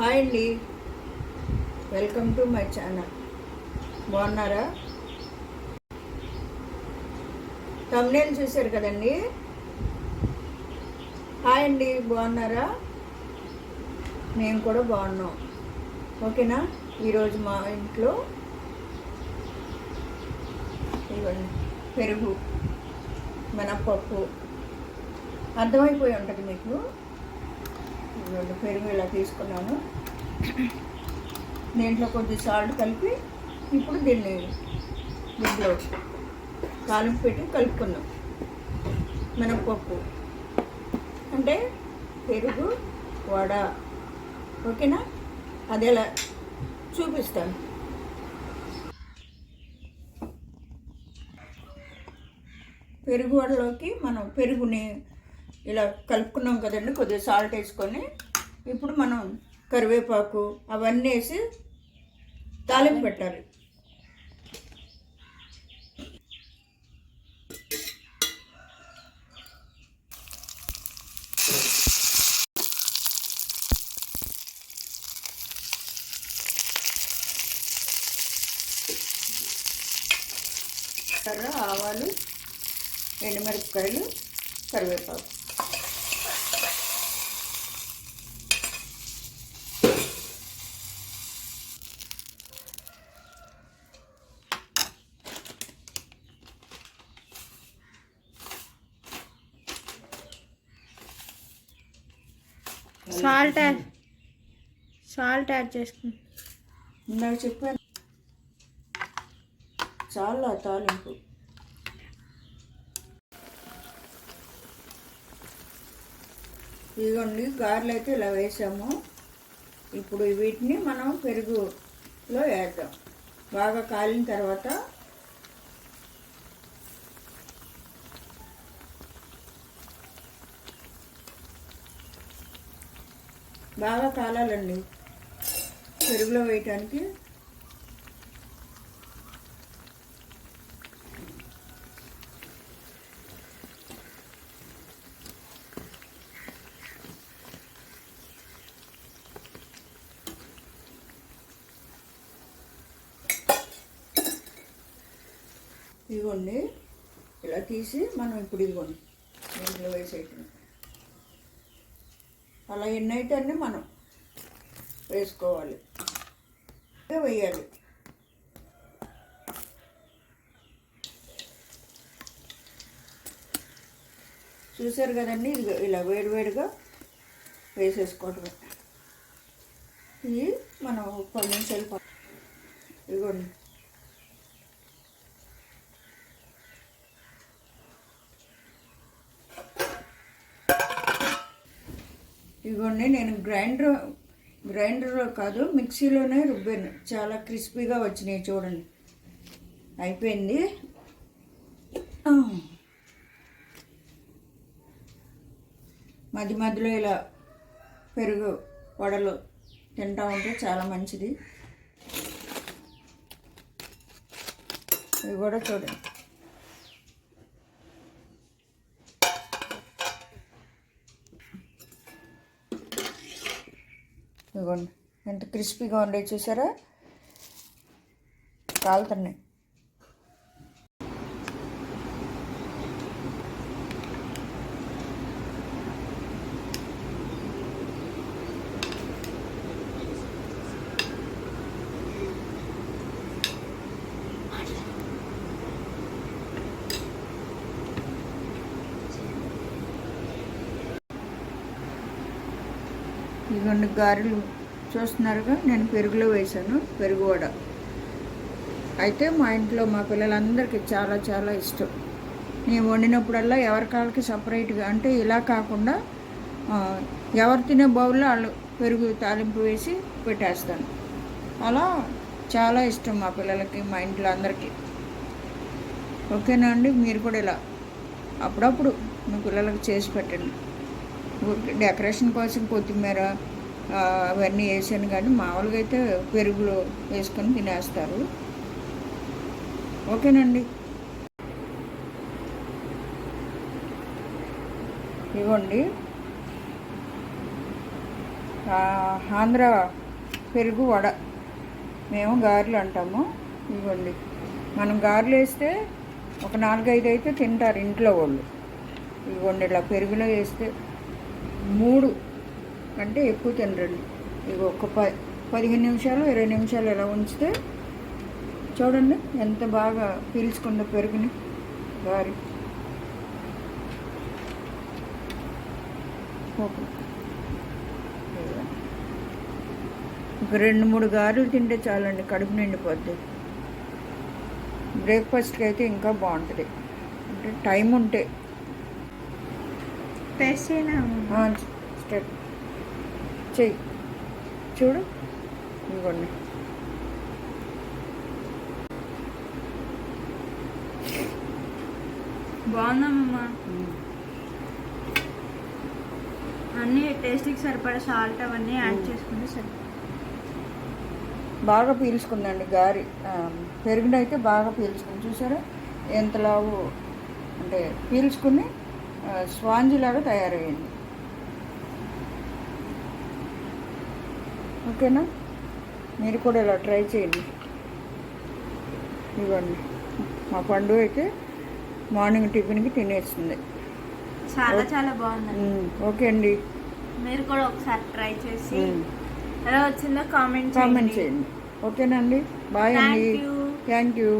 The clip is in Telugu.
హాయ్ అండి. Welcome to my channel. బాగున్నారా? తమ్నేల్ చూశారు కదండి? హాయ్ అండి బాగున్నారా? మేము కూడా బాగున్నాం. ఓకేనా? ఈరోజు మా ఇంట్లో ఇవ్వండి. పెరుగు మినప్పప్పు అర్థమైపోయి ఉంటుంది మీకు? ఇదిగోండి పెరుగు ఇలా తీసుకున్నాను. దీంట్లో కొద్ది సాల్ట్ కలిపి ఇప్పుడు దీన్ని దీంట్లో తాలింపు పెట్టి కలుపుకున్నాం మినప్పప్పు అంటే పెరుగు వడ. ఓకేనా? అది ఎలా చూపిస్తాను. పెరుగు వడలోకి మనం పెరుగుని ఇలా కలుపుకున్నాం కదండి కొద్దిగా సాల్ట్ వేసుకొని. ఇప్పుడు మనం కరివేపాకు అవన్నీ వేసి తాలింపు పెట్టాలి. కర్ర ఆవాలు ఎండుమిరపకాయలు కరివేపాకు. సాల్ట్ యాడ్ సాల్ట్ యాడ్ చేసుకుని. ఇందాక చెప్పాను. చాలా తాలింపు. ఇదిగోండి గారెలు అయితే ఇలా వేసాము. ఇప్పుడు వీటిని మనం పెరుగులో వేద్దాం. బాగా కాలిన తర్వాత బాగా కాలాలండి పెరుగులో వేయటానికి. ఇదిగోండి. ఇలా తీసి మనం ఇప్పుడు ఇదిగోండి. దీంట్లో వేసేయటం. అలా ఎన్నైతే మనం వేసుకోవాలి. వేయాలి. చూసారు కదండి? ఇది ఇలా వేడివేడిగా వేసేసుకోవటమే ఇది మనం ఒక పది నిమిషాలు ఇదిగోండి. ఇవ్వండి నేను గ్రైండర్ గ్రైండర్లో కాదు మిక్సీలోనే రుబ్బాను. చాలా క్రిస్పీగా వచ్చినాయి చూడండి. అయిపోయింది. మధ్య మధ్యలో ఇలా పెరుగు వడలు తింటా ఉంటే చాలా మంచిది. ఇవి కూడా చూడండి. ఇదిగోండి. ఎంత క్రిస్పీగా ఉండే చూసారా? కాలుతున్నాయి ఇదిగోండి గారెలు చూస్తున్నారుగా నేను పెరుగులో వేశాను పెరుగు వడ. అయితే మా ఇంట్లో మా పిల్లలందరికీ చాలా చాలా ఇష్టం. నేను వండినప్పుడల్లా ఎవరి కాళ్ళకి సపరేట్గా అంటే ఇలా కాకుండా ఎవరు తినే బౌల్లో వాళ్ళు పెరుగు తాలింపు వేసి పెట్టేస్తాను. అలా చాలా ఇష్టం మా పిల్లలకి మా ఇంట్లో అందరికీ. ఓకేనా అండి? మీరు కూడా ఇలా అప్పుడప్పుడు మీ పిల్లలకి చేసి పెట్టండి. డెకరేషన్ కోసం కొత్తిమీర అవన్నీ వేసాను కానీ మామూలుగా అయితే పెరుగులో వేసుకొని తినేస్తారు. ఓకేనండి. ఇవ్వండి. ఆంధ్ర పెరుగు వడ. మేము గారెలు అంటాము. ఇవ్వండి. మనం గారెలు వేస్తే ఒక నాలుగైదు అయితే తింటారు ఇంట్లో వాళ్ళు. ఇవ్వండి ఇలా పెరుగులో వేస్తే మూడు అంటే ఎక్కువ తినరండి. ఇవి ఒక ప పదిహేను నిమిషాలు ఇరవై నిమిషాలు ఇలా ఉంచితే చూడండి ఎంత బాగా పీల్చుకుందో పెరుగుని గారి. ఓకే. ఒక రెండు మూడు గారెలు తింటే చాలండి కడుపు నిండిపోద్ది. బ్రేక్ఫాస్ట్కి అయితే ఇంకా బాగుంటుంది. అంటే టైం ఉంటే ఆ, స్టెప్. చెయ్యి. చూడు. ఇదిగోండి. బాగుందమ్మా అన్ని టేస్ట్కి సరిపడా సాల్ట్ అవన్నీ యాడ్ చేసుకుంటే సరి. బాగా పీల్చుకుందండి గారి. పెరుగునైతే బాగా పీల్చుకుంది. చూసారా? ఎంత లావు అంటే పీల్చుకుని స్పాంజి లాగా తయారయ్యింది. ఓకేనా? మీరు కూడా ఇలా ట్రై చేయండి. ఇవ్వండి. మా పండు అయితే మార్నింగ్ టిఫిన్కి తినేస్తుంది. చాలా చాలా బాగుందండి. ఉమ్, ఓకే అండి. మీరు కూడా ఒకసారి ట్రై చేసి ఎలా వచ్చిందో కామెంట్ కామెంట్ చేయండి. ఓకేనండి బాయ్ అండి. Thank you.